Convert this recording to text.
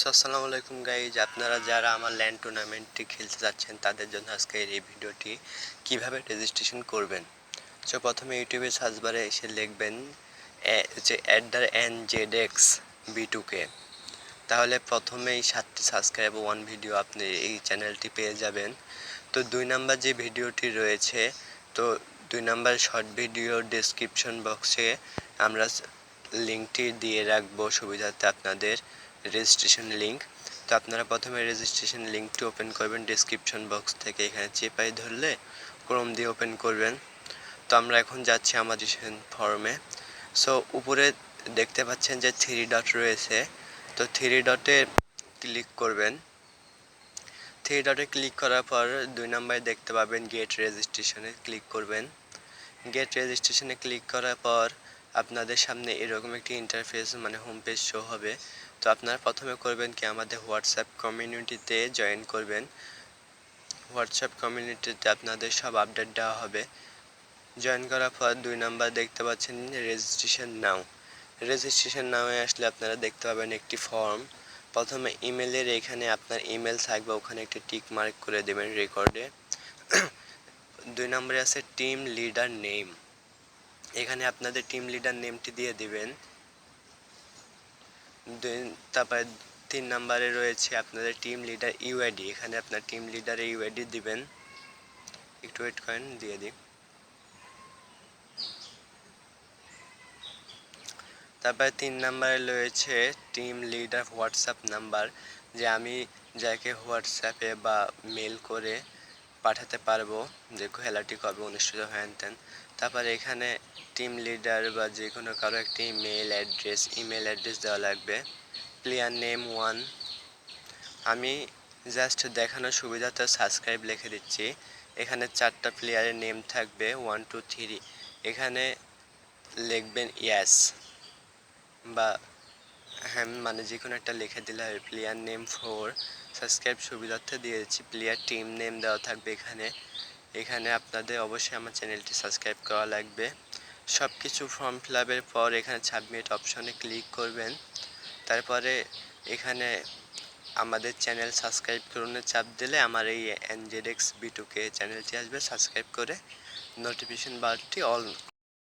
So আসসালামু আলাইকুম guys, আপনারা যারা আমার ল্যান্ড টুর্নামেন্টটি খেলতে যাচ্ছেন, তাদের জন্য আজকের এই ভিডিওটি কীভাবে রেজিস্ট্রেশন করবেন? সো প্রথমে ইউটিউবে সার্চ বারে এসে লিখবেন যে at the N Z X B টুকে তাহলে প্রথমেই সাতটি সাবস্ক্রাইব ওয়ান ভিডিও আপনি এই চ্যানেলটি পেয়ে যাবেন। তো দুই নাম্বার যে ভিডিওটি রয়েছে, তো দুই নাম্বার শর্ট ভিডিও ডেসক্রিপশন বক্সে আমরা লিঙ্কটি দিয়ে রাখব সুবিধার্থে আপনাদের। রেজিস্ট্রেশন লিঙ্ক তো আপনারা প্রথমে রেজিস্ট্রেশন লিঙ্কটি ওপেন করবেন ডেসক্রিপশন বক্স থেকে এখানে চেপাই ধরলে ক্রোম দিয়ে ওপেন করবেন। তো আমরা এখন যাচ্ছি আমাদের ফর্মে সো উপরে দেখতে পাচ্ছেন যে থ্রি ডট রয়েছে। তো থ্রি ডটে ক্লিক করবেন। থ্রি ডটে ক্লিক করার পর দুই নম্বরে দেখতে পাবেন গেট রেজিস্ট্রেশনে ক্লিক করবেন। গেট রেজিস্ট্রেশনে ক্লিক করার পর আপনাদের সামনে এরকম একটি ইন্টারফেস মানে হোম পেজ শো হবে। তো আপনারা প্রথমে করবেন কি, আমাদের হোয়াটসঅ্যাপ কমিউনিটিতে জয়েন করবেন। হোয়াটসঅ্যাপ কমিউনিটিতে আপনাদের সব আপডেট দেওয়া হবে। জয়েন করার পর দুই নাম্বার দেখতে পাচ্ছেন রেজিস্ট্রেশন নাও রেজিস্ট্রেশন নামে আসলে আপনারা দেখতে পাবেন একটি ফর্ম প্রথমে ইমেলের এখানে আপনার ইমেল থাকবে, ওখানে একটি টিক মার্ক করে দেবেন রেকর্ডে দুই নম্বরে আছে টিম লিডার নেম এখানে আপনাদের টিম লিডার নেমটি দিয়ে দিবেন। তারপরে তিন নম্বরে রয়েছে আপনাদের টিম লিডার ইউআইডি এখানে আপনার টিম লিডারের ইউআইডি দিবেন। একটু ওয়েট করেন, দিয়ে দিই। তারপরে তিন নম্বরে রয়েছে টিম লিডার হোয়াটসঅ্যাপ নাম্বার যে আমি যাকে হোয়াটসঅ্যাপে বা মেল করে পাঠাতে পারব যে খেলাটি কবে অনুষ্ঠিত হ্যান তারপরে এখানে টিম লিডার বা যে কোনো কারও একটি মেল অ্যাড্রেস ইমেল অ্যাড্রেস দেওয়া লাগবে। প্লেয়ার নেম ওয়ান আমি জাস্ট দেখানোর সুবিধাতে সাবস্ক্রাইব লিখে দিচ্ছি। এখানে চারটা প্লেয়ারের নেম থাকবে ওয়ান টু থ্রি এখানে লিখবেন ইয়াস বা হ্যাঁ মানে যে কোনো একটা লিখে দিলে হবে প্লেয়ার নেম ফোর সাবস্ক্রাইব সুবিধার্থে দিয়েছি। প্লেয়ার টিম নেম দেওয়া থাকবে এখানে। এখানে আপনাদের অবশ্যই আমার চ্যানেলটি সাবস্ক্রাইব করা লাগবে। সব কিছু ফর্ম ফিল আপের পর এখানে সাবমিট অপশনে ক্লিক করবেন। তারপরে এখানে আমাদের চ্যানেল সাবস্ক্রাইব করুন চাপ দিলে আমার এই এনজেডেক্স বিটুকে চ্যানেলটি আসবে। সাবস্ক্রাইব করে নোটিফিকেশন বারটি অল